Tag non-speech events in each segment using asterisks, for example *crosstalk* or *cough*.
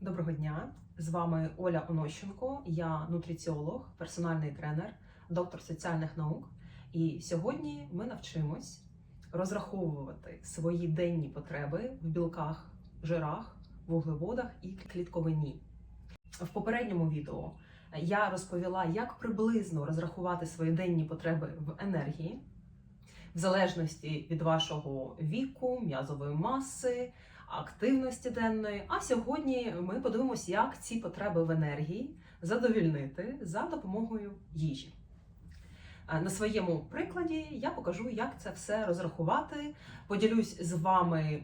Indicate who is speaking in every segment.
Speaker 1: Доброго дня! З вами Оля Онощенко, я нутриціолог, персональний тренер, доктор соціальних наук. І сьогодні ми навчимось розраховувати свої денні потреби в білках, жирах, вуглеводах і клітковині. В попередньому відео я розповіла, як приблизно розрахувати свої денні потреби в енергії, в залежності від вашого віку, м'язової маси, активності денної. А сьогодні ми подивимося, як ці потреби в енергії задовільнити за допомогою їжі. На своєму прикладі я покажу, як це все розрахувати. Поділюсь з вами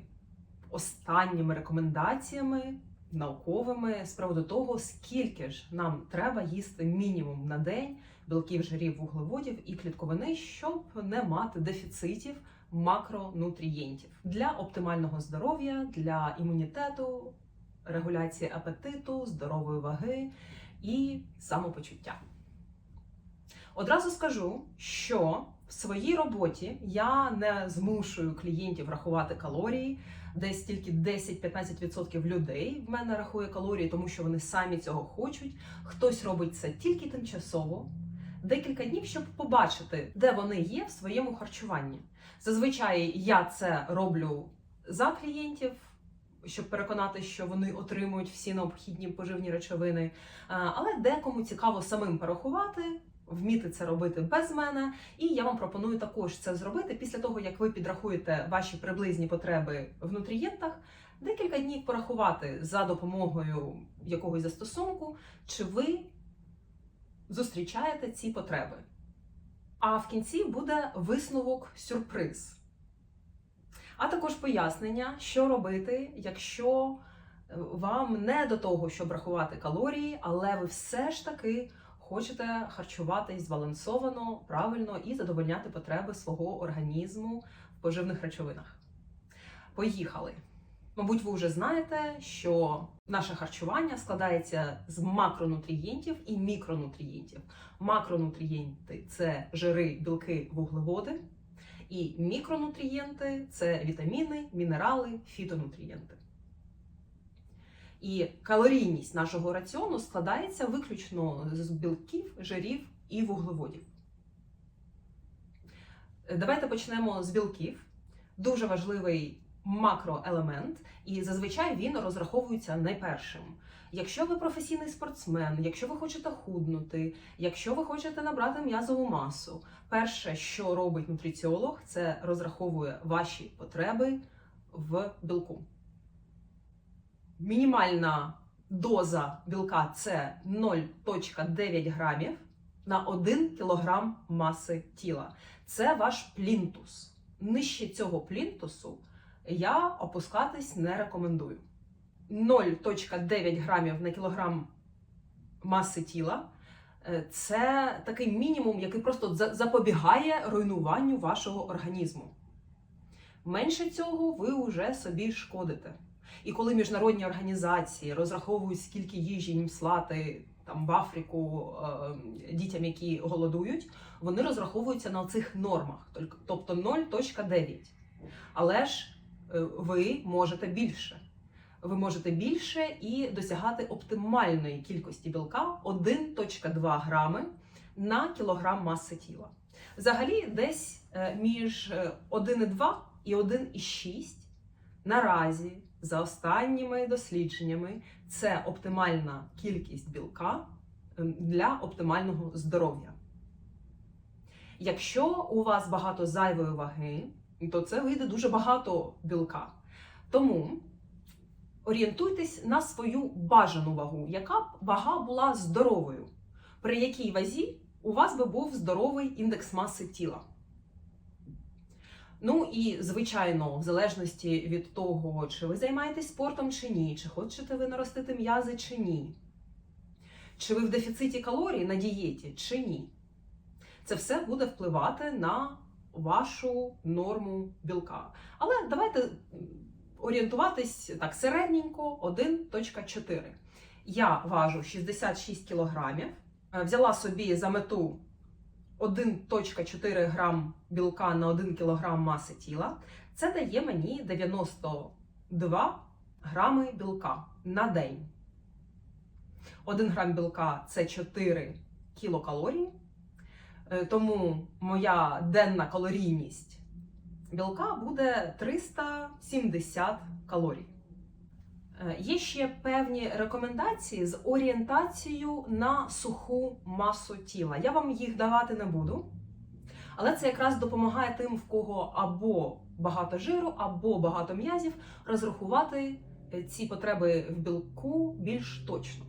Speaker 1: останніми рекомендаціями науковими з приводу того, скільки ж нам треба їсти мінімум на день білків, жирів, вуглеводів і клітковини, щоб не мати дефіцитів макронутрієнтів для оптимального здоров'я, для імунітету, регуляції апетиту, здорової ваги і самопочуття. Одразу скажу, що в своїй роботі я не змушую клієнтів рахувати калорії. Десь тільки 10-15% людей в мене рахує калорії, тому що вони самі цього хочуть. Хтось робить це тільки тимчасово, декілька днів, щоб побачити, де вони є в своєму харчуванні. Зазвичай я це роблю за клієнтів, щоб переконати, що вони отримують всі необхідні поживні речовини. Але декому цікаво самим порахувати, вміти це робити без мене. І я вам пропоную також це зробити після того, як ви підрахуєте ваші приблизні потреби в нутрієнтах. Декілька днів порахувати за допомогою якогось застосунку, чи ви зустрічаєте ці потреби. А в кінці буде висновок сюрприз. А також пояснення, що робити, якщо е, вам не до того, щоб рахувати калорії, але ви все ж таки хочете харчуватись збалансовано, правильно і задовольняти потреби свого організму в поживних речовинах. Поїхали! Мабуть, ви вже знаєте, що наше харчування складається з макронутрієнтів і мікронутрієнтів. Макронутрієнти це жири, білки, вуглеводи, і мікронутрієнти це вітаміни, мінерали, фітонутрієнти. І калорійність нашого раціону складається виключно з білків, жирів і вуглеводів. Давайте почнемо з білків. Дуже важливий макроелемент, і зазвичай він розраховується найпершим. Якщо ви професійний спортсмен, якщо ви хочете худнути, якщо ви хочете набрати м'язову масу, перше, що робить нутриціолог, це розраховує ваші потреби в білку. Мінімальна доза білка це 0,9 грамів на 1 кілограм маси тіла. Це ваш плінтус. Нижче цього плінтусу я опускатись не рекомендую. 0,9 грамів на кілограм маси тіла е, це такий мінімум, який просто запобігає руйнуванню вашого організму. Менше цього ви вже собі шкодите. І коли міжнародні організації розраховують, скільки їжі їм слати там в Африку е, дітям, які голодують, вони розраховуються на цих нормах, тобто 0,9. Але ж ви можете більше. Ви можете більше і досягати оптимальної кількості білка 1,2 грами на кілограм маси тіла. Взагалі, десь е, між 1,2 і 1,6 наразі, за останніми дослідженнями, це оптимальна кількість білка ем, для оптимального здоров'я. Якщо у вас багато зайвої ваги, то це вийде дуже багато білка. Тому орієнтуйтесь на свою бажану вагу, яка б вага була здоровою, при якій вазі у вас би був здоровий індекс маси тіла. Ну і, звичайно, в залежності від того, чи ви займаєтесь спортом чи ні, чи хочете ви наростити м'язи чи ні, чи ви в дефіциті калорій на дієті чи ні. Це все буде впливати на вашу норму білка. Але давайте орієнтуватись так середненько 1.4. Я важу 66 кілограмів, взяла собі за мету 1.4 грам білка на 1 кг маси тіла. Це дає мені 92 грами білка на день. 1 грам білка це 4 кілокалорії. Е, Тому моя денна калорійність білка буде 370 калорій. Е, Є ще певні рекомендації з орієнтацією на суху масу тіла. Я вам їх давати не буду, але це якраз допомагає тим, в кого або багато жиру, або багато м'язів, розрахувати е, ці потреби в білку більш точно.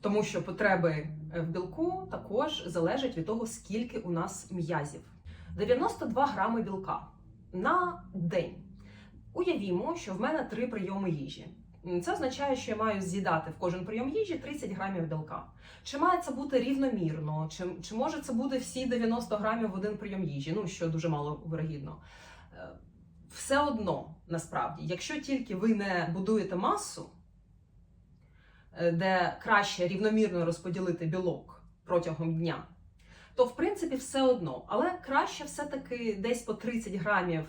Speaker 1: Тому що потреби е, в білку також залежать від того, скільки у нас м'язів. 92 грами білка на день. Уявімо, що в мене три прийоми їжі. Це означає, що я маю з'їдати в кожен прийом їжі 30 грамів білка. Чи має це бути рівномірно, чи, чи може це бути всі 90 грамів в один прийом їжі, ну що дуже мало вирогідно. Е, Все одно, насправді, якщо тільки ви не будуєте масу, де краще рівномірно розподілити білок протягом дня, то в принципі все одно. Але краще все-таки десь по 30 грамів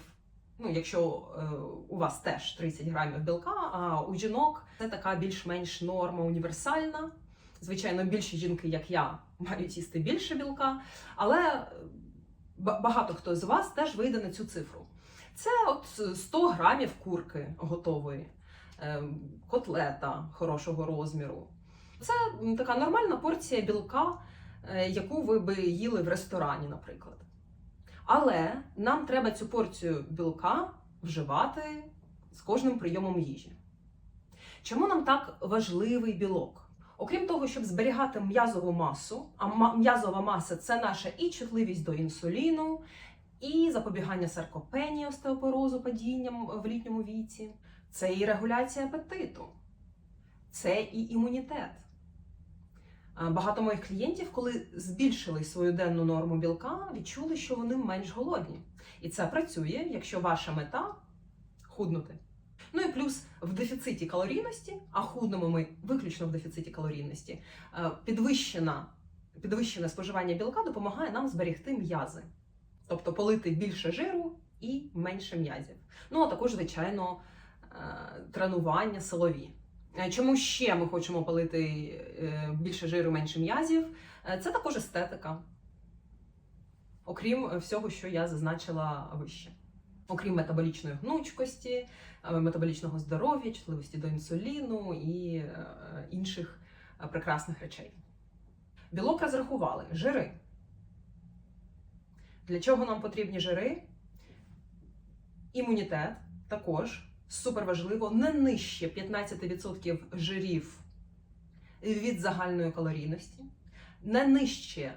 Speaker 1: ну, якщо е, у вас теж 30 грамів білка, а у жінок це така більш-менш норма універсальна. Звичайно, більші жінки, як я, мають їсти більше білка, але е, багато хто з вас теж вийде на цю цифру. Це от 100 грамів курки готової, е, котлета хорошого розміру. Це така нормальна порція білка, е, яку ви би їли в ресторані, наприклад. Але нам треба цю порцію білка вживати з кожним прийомом їжі. Чому нам так важливий білок? Окрім того, щоб зберігати м'язову масу, а м'язова маса це наша і чутливість до інсуліну, і запобігання саркопенії, остеопорозу, падінням в літньому віці, це і регуляція апетиту, це і імунітет. Багато моїх клієнтів, коли збільшили свою денну норму білка, відчули, що вони менш голодні. І це працює, якщо ваша мета худнути. Ну і плюс в дефіциті калорійності, а худнемо ми виключно в дефіциті калорійності, підвищена, підвищене споживання білка допомагає нам зберегти м'язи, тобто полити більше жиру і менше м'язів. Ну а також, звичайно, тренування силові. Е, Чому ще ми хочемо палити е, більше жиру, менше м'язів? Е, Це також естетика. Окрім всього, що я зазначила вище. Окрім метаболічної гнучкості, е, метаболічного здоров'я, чутливості до інсуліну і е, інших е, прекрасних речей. Білок розрахували жири. Для чого нам потрібні жири? Імунітет також супер важливо, не нижче 15% жирів від загальної калорійності, не нижче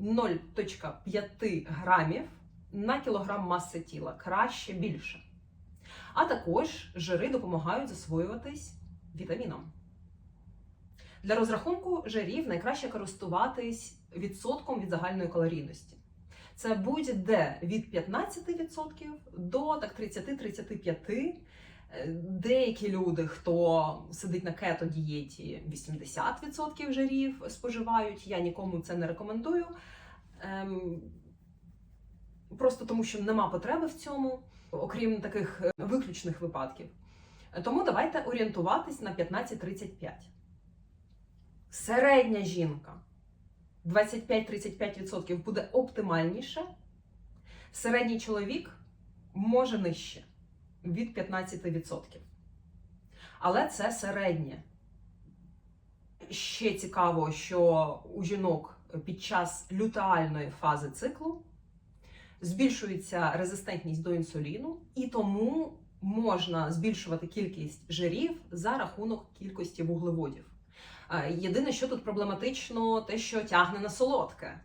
Speaker 1: 0,5 грамів на кілограм маси тіла, краще більше. А також жири допомагають засвоюватись вітаміном. Для розрахунку жирів найкраще користуватись відсотком від загальної калорійності. Це будь-де від 15% до так 30-35%. Деякі люди, хто сидить на кето дієті, 80% жирів споживають. Я нікому це не рекомендую. Ем, просто тому, що нема потреби в цьому, окрім таких е, виключних випадків. Тому давайте орієнтуватись на 15-35. Середня жінка 25-35% буде оптимальніше. Середній чоловік може нижче від 15%. Але це середнє. Ще цікаво, що у жінок під час лютеальної фази циклу збільшується резистентність до інсуліну, і тому можна збільшувати кількість жирів за рахунок кількості вуглеводів. Е, Єдине, що тут проблематично, те, що тягне на солодке.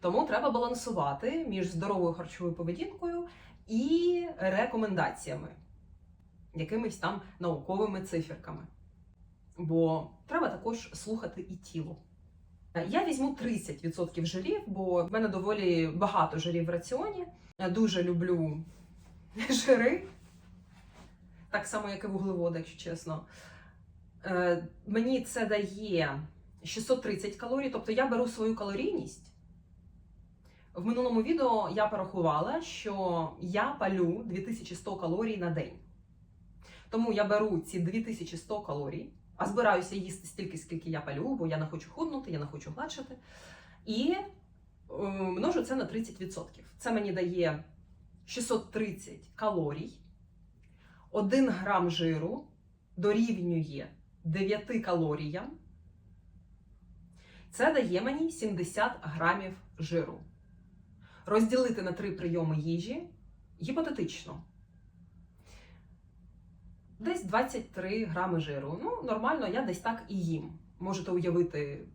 Speaker 1: Тому треба балансувати між здоровою харчовою поведінкою і рекомендаціями, якимись там науковими циферками. Бо треба також слухати і тіло. Я візьму 30% жирів, бо в мене доволі багато жирів в раціоні. Я дуже люблю *laughs* жири, так само, як і вуглеводи, якщо чесно. Е, Мені це дає 630 калорій, тобто я беру свою калорійність. В минулому відео я порахувала, що я палю 2100 калорій на день. Тому я беру ці 2100 калорій а збираюся їсти стільки, скільки я палю, бо я не хочу худнути, я не хочу гладшити. І е, множу це на 30%. Це мені дає 630 калорій, 1 грам жиру дорівнює 9 калоріям. Це дає мені 70 грамів жиру. Розділити на три прийоми їжі гіпотетично. Десь 23 грами жиру. Ну, нормально, я десь так і їм. Можете уявити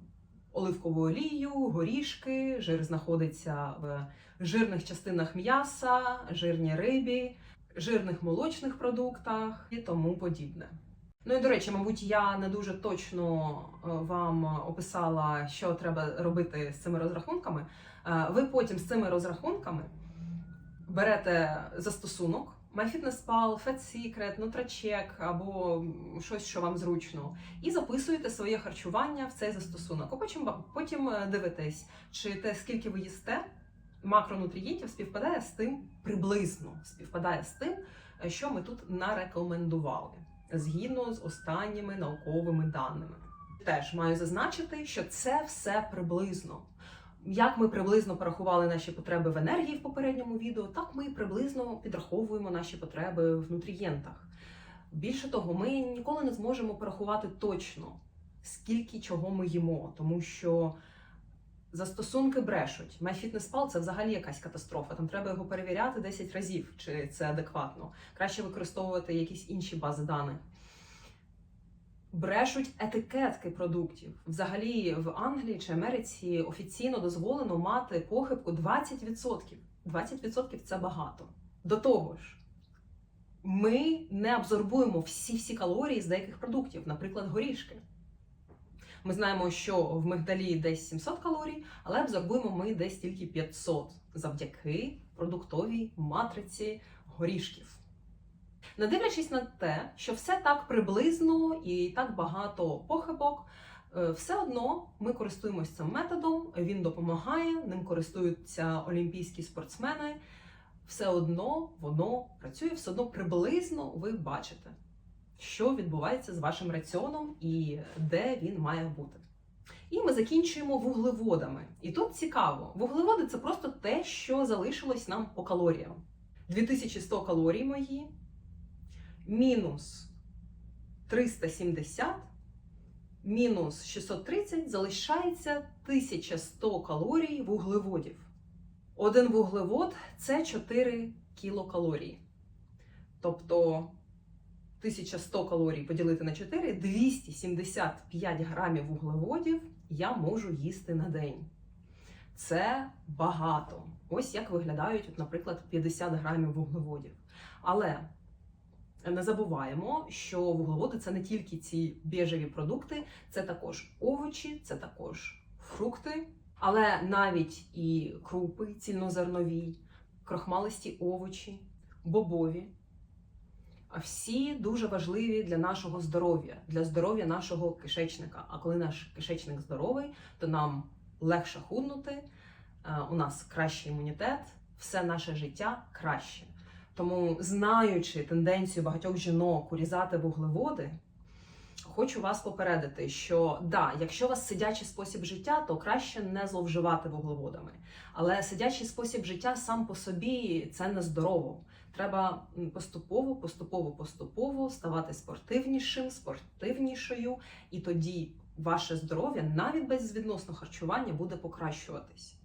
Speaker 1: оливкову олію, горішки, жир знаходиться в жирних частинах м'яса, жирній рибі, жирних молочних продуктах і тому подібне. Ну і до речі, мабуть, я не дуже точно е, вам описала, що треба робити з цими розрахунками. Е, Ви потім з цими розрахунками берете застосунок MyFitnessPal, FatSecret, NutraCheck або щось, що вам зручно, і записуєте своє харчування в цей застосунок. А потім, потім е, дивитесь, чи те, скільки ви їсте, макронутрієнтів співпадає з тим, приблизно співпадає з тим, е, що ми тут нарекомендували згідно з останніми науковими даними. Теж маю зазначити, що це все приблизно. Як ми приблизно порахували наші потреби в енергії в попередньому відео, так ми приблизно підраховуємо наші потреби в нутрієнтах. Більше того, ми ніколи не зможемо порахувати точно, скільки чого ми їмо, тому що застосунки брешуть. MyFitnessPal – це взагалі якась катастрофа. Там треба його перевіряти 10 разів, чи це адекватно. Краще використовувати якісь інші бази даних. Брешуть етикетки продуктів. Взагалі в Англії чи Америці офіційно дозволено мати похибку 20%. 20% це багато. До того ж, ми не абсорбуємо всі-всі калорії з деяких продуктів, наприклад, горішки. Ми знаємо, що в мигдалі десь 700 калорій, але абсорбуємо ми десь тільки 500 завдяки продуктовій матриці горішків. Не дивлячись на те, що все так приблизно і так багато похибок, е, все одно ми користуємося цим методом, він допомагає, ним користуються олімпійські спортсмени. Все одно воно працює, все одно приблизно ви бачите, що відбувається з вашим раціоном і де він має бути. І ми закінчуємо вуглеводами. І тут цікаво, вуглеводи це просто те, що залишилось нам по калоріям. 2100 калорій мої мінус 370, мінус 630 залишається 1100 калорій вуглеводів. Один вуглевод це 4 кілокалорії. Тобто 1100 калорій поділити на 4, 275 грамів вуглеводів я можу їсти на день. Це багато. Ось як виглядають, наприклад, 50 грамів вуглеводів. Але не забуваємо, що вуглеводи це не тільки ці біжеві продукти, це також овочі, це також фрукти, але навіть і крупи цільнозернові, крохмалисті овочі, бобові. Всі дуже важливі для нашого здоров'я, для здоров'я нашого кишечника. А коли наш кишечник здоровий, то нам легше худнути, е, у нас кращий імунітет, все наше життя краще. Тому, знаючи тенденцію багатьох жінок урізати вуглеводи, хочу вас попередити, що да, якщо у вас сидячий спосіб життя, то краще не зловживати вуглеводами. Але сидячий спосіб життя сам по собі це не здорово. Треба поступово, поступово, поступово ставати спортивнішим, спортивнішою, і тоді ваше здоров'я навіть без відносно харчування буде покращуватись.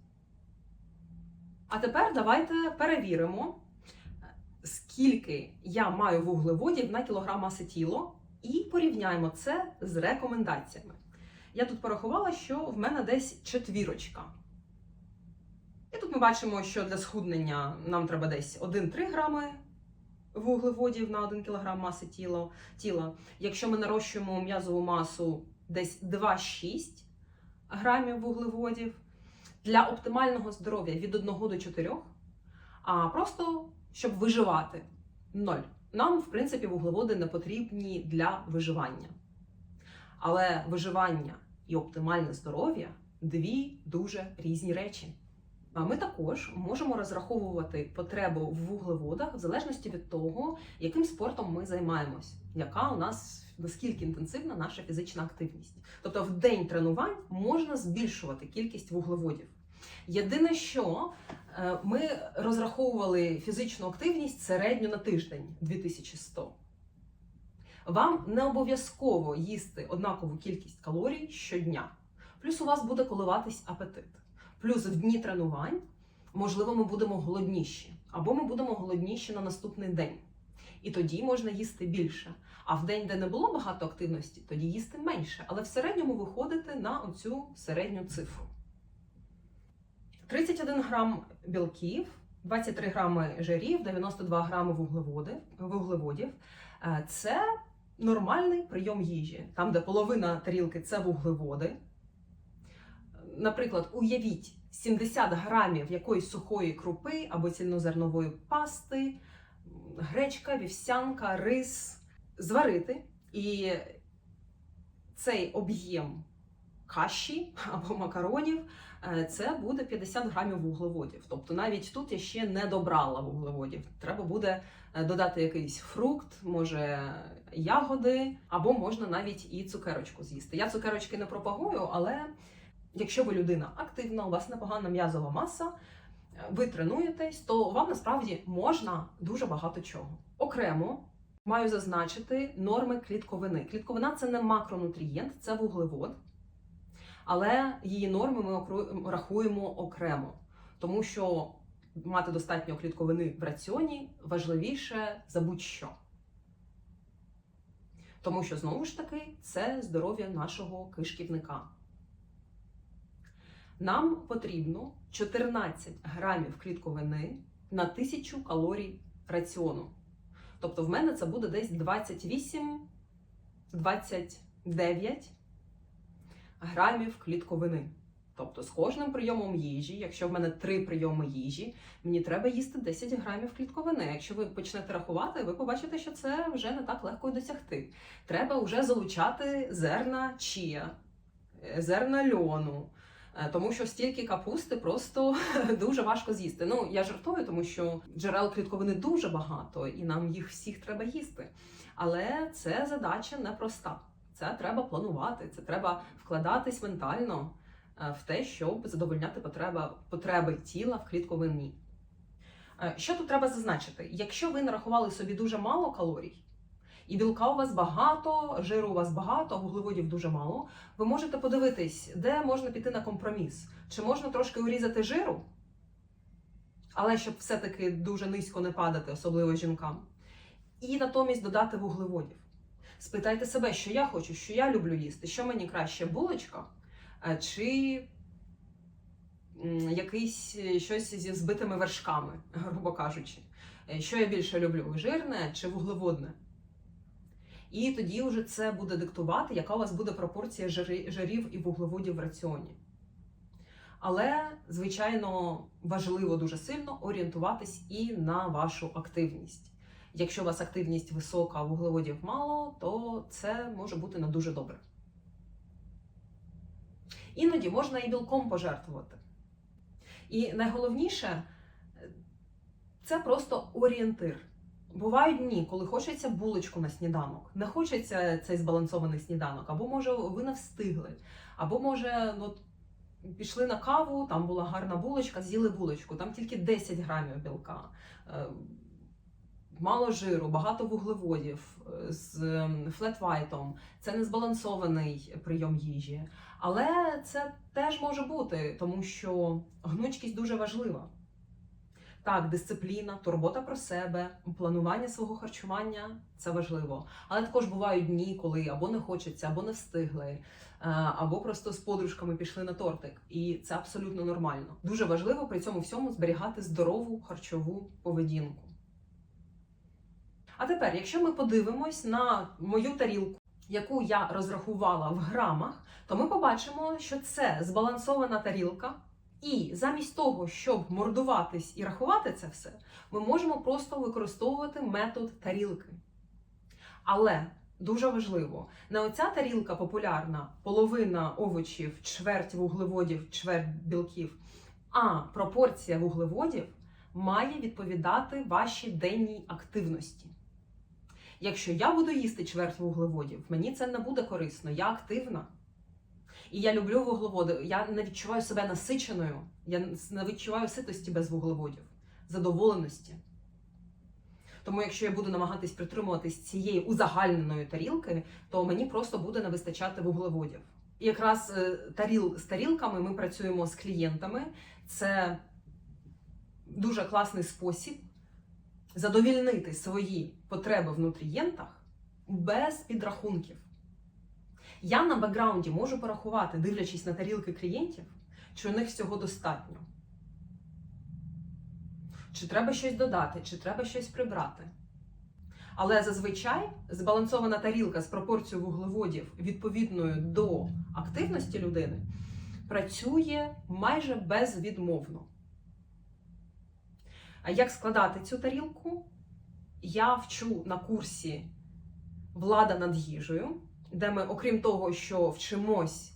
Speaker 1: А тепер давайте перевіримо, скільки я маю вуглеводів на кілограм маси тіла, і порівняємо це з рекомендаціями. Я тут порахувала, що в мене десь четвірочка. І тут ми бачимо, що для схуднення нам треба десь 1-3 грами вуглеводів на 1 кг маси тіла. тіла. Якщо ми нарощуємо м'язову масу десь 2-6 грамів вуглеводів. Для оптимального здоров'я від 1 до 4, а просто щоб виживати 0. Нам, в принципі, вуглеводи не потрібні для виживання. Але виживання і оптимальне здоров'я дві дуже різні речі. А Ми також можемо розраховувати потребу в вуглеводах в залежності від того, яким спортом ми займаємось. яка у нас наскільки інтенсивна наша фізична активність. Тобто в день тренувань можна збільшувати кількість вуглеводів. Єдине, що е, ми розраховували фізичну активність середньо на тиждень 2100. Вам не обов'язково їсти однакову кількість калорій щодня. Плюс у вас буде коливатись апетит. Плюс в дні тренувань, можливо, ми будемо голодніші, або ми будемо голодніші на наступний день. І тоді можна їсти більше. А в день, де не було багато активності, тоді їсти менше. Але в середньому виходити на оцю середню цифру. 31 грам білків, 23 грами жирів, 92 грами вуглеводів. Е, Це нормальний прийом їжі, там, де половина тарілки це вуглеводи. Наприклад, уявіть 70 грамів якоїсь сухої крупи або цільнозернової пасти, гречка, вівсянка, рис зварити. І цей об'єм каші *laughs* або макаронів е, це буде 50 грамів вуглеводів. Тобто навіть тут я ще не добрала вуглеводів. Треба буде е, додати якийсь фрукт, може ягоди, або можна навіть і цукерочку з'їсти. Я цукерочки не пропагую, але якщо ви людина активна, у вас непогана м'язова маса, е, ви тренуєтесь, то вам насправді можна дуже багато чого. Окремо маю зазначити норми клітковини. Клітковина це не макронутрієнт, це вуглевод. Але її норми ми рахуємо окремо, тому що мати достатньо клітковини в раціоні важливіше за будь-що. Тому що, знову ж таки, це здоров'я нашого кишківника. Нам потрібно 14 грамів клітковини на 1000 калорій раціону. Тобто в мене це буде десь 28-29 грамів клітковини. Тобто з кожним прийомом їжі, якщо в мене три прийоми їжі, мені треба їсти 10 грамів клітковини. Якщо ви почнете рахувати, ви побачите, що це вже не так легко досягти. Треба вже залучати зерна чія, е, зерна льону. е, Тому що стільки капусти просто *laughs* дуже важко з'їсти. Ну я жартую, тому що джерел клітковини дуже багато, і нам їх всіх треба їсти. Але це задача непроста. Це треба планувати, це треба вкладатись ментально е, в те, щоб задовольняти потреба, потреби тіла в клітковині. Е, Що тут треба зазначити? Якщо ви нарахували собі дуже мало калорій, і білка у вас багато, жиру у вас багато, вуглеводів дуже мало, ви можете подивитись, де можна піти на компроміс. Чи можна трошки урізати жиру, але щоб все-таки дуже низько не падати, особливо жінкам, і натомість додати вуглеводів. Спитайте себе, що я хочу, що я люблю їсти, що мені краще булочка е, чи якийсь е, щось зі збитими вершками, *laughs* грубо кажучи. Е, Що я більше люблю: жирне чи вуглеводне? І тоді вже це буде диктувати, яка у вас буде пропорція жирів і вуглеводів в раціоні. Але, звичайно, важливо дуже сильно орієнтуватись і на вашу активність. Якщо у вас активність висока, вуглеводів мало, то це може бути не дуже добре. Іноді можна і білком пожертвувати. І найголовніше це просто орієнтир. Бувають дні, коли хочеться булочку на сніданок, не хочеться цей збалансований сніданок, або може ви не встигли, або може ну, пішли на каву, там була гарна булочка, з'їли булочку, там тільки 10 грамів білка, е, мало жиру, багато вуглеводів е, з ем, флетвайтом. Це не збалансований прийом їжі. Але це теж може бути, тому що гнучкість дуже важлива. Так, дисципліна, турбота про себе, планування свого харчування це важливо. Але також бувають дні, коли або не хочеться, або не встигли, е, або просто з подружками пішли на тортик. І це абсолютно нормально. Дуже важливо при цьому всьому зберігати здорову харчову поведінку. А тепер, якщо ми подивимось на мою тарілку, яку я розрахувала в грамах, то ми побачимо, що це збалансована тарілка. І замість того, щоб мордуватись і рахувати це все, ми можемо просто використовувати метод тарілки. Але дуже важливо, не оця тарілка популярна, половина овочів, чверть вуглеводів, чверть білків, а пропорція вуглеводів має відповідати вашій денній активності. Якщо я буду їсти чверть вуглеводів, мені це не буде корисно. Я активна. І я люблю вуглеводи. Я не відчуваю себе насиченою. Я не відчуваю ситості без вуглеводів, задоволеності. Тому, якщо я буду намагатись притримуватись цієї узагальненої тарілки, то мені просто буде не вистачати вуглеводів. І якраз е, таріл з тарілками ми працюємо з клієнтами. Це дуже класний спосіб задовільнити свої потреби в нутрієнтах без підрахунків. Я на бекграунді можу порахувати, дивлячись на тарілки клієнтів, чи у них всього достатньо. Чи треба щось додати, чи треба щось прибрати. Але зазвичай збалансована тарілка з пропорцією вуглеводів відповідною до активності людини працює майже безвідмовно. А як складати цю тарілку? Я вчу на курсі Влада над їжею, де ми, окрім того, що вчимось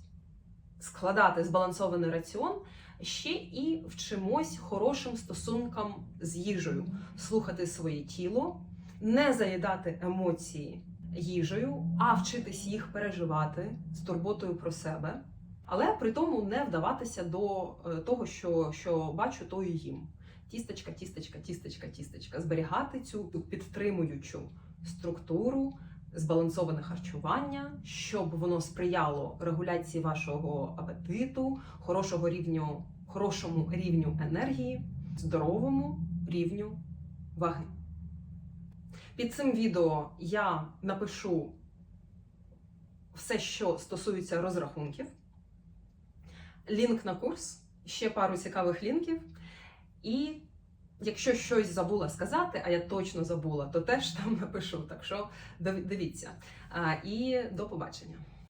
Speaker 1: складати збалансований раціон, ще і вчимось хорошим стосункам з їжею, слухати своє тіло, не заїдати емоції їжею, а вчитись їх переживати з турботою про себе, але при тому не вдаватися до е, того, що, що бачу, то і їм. Тістечка, тістечка, тістечка, тістечка. Зберігати цю підтримуючу структуру збалансоване харчування, щоб воно сприяло регуляції вашого апетиту, хорошого рівню, хорошому рівню енергії, здоровому рівню ваги. Під цим відео я напишу все, що стосується розрахунків, лінк на курс, ще пару цікавих лінків. І якщо щось забула сказати, а я точно забула, то теж там напишу. Так що дивіться. І до побачення.